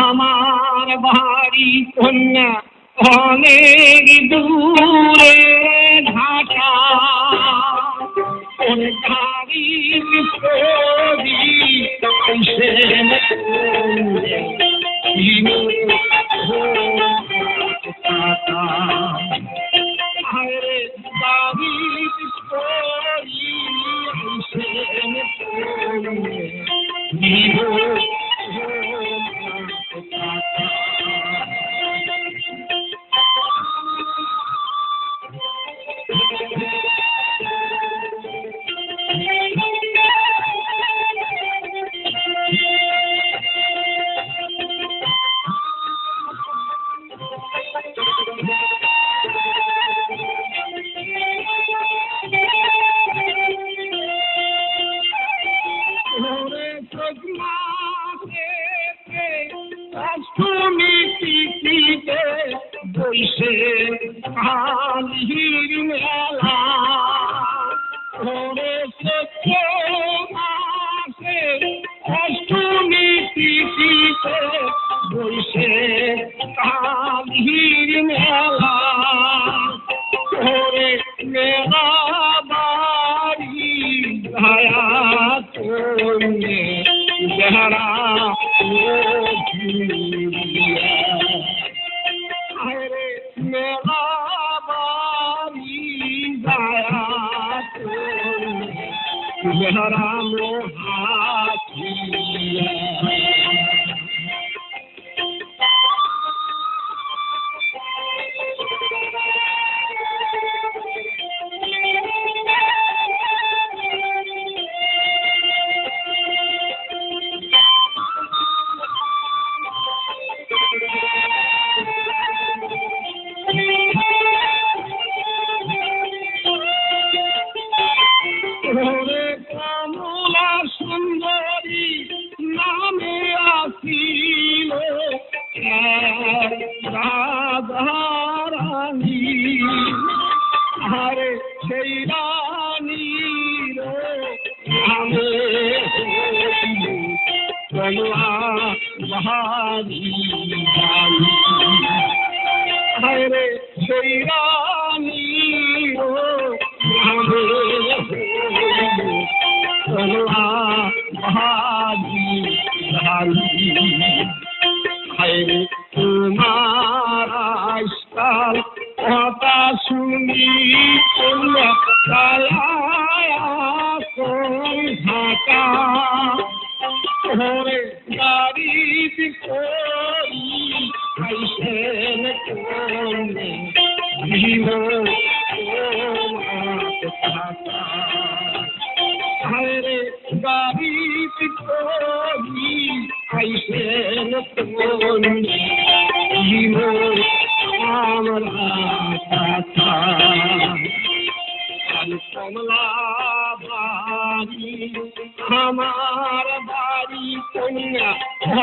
আমার বাড়ি কন্যা অনেক দূরে ঢাকা। কোন ওরে অষ্টমী তিথিতে বইসে কালির মেলা ওরে চোখমাকে অষ্টমী তিথিতে বইসে কালির মেলা ওরে মেলা বাড়ি ভায়া তোমে যারা মেলা বাড়ি ভায়া তোমে যারা মোহাতিয়া রাধারানী। আরে সেই কমলা বাহারি আরে সেই রানীর নামে কমলা বাহারি হায়রে তোমার আজকাল কথা শুনি তোমরা কালায়া কোন ঢাকা ওরে গাড়ি করি আইসেন কোনে ভিড় তোমার থাকা আমরা থাকা কমলা বাড়ি আমার বাড়ি কন্যা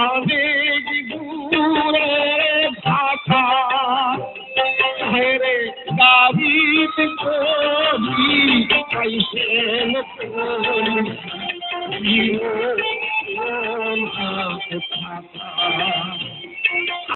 অনেক দূরে ঢাকা হেরে গাড়িত করি কাইসেন করি থাকা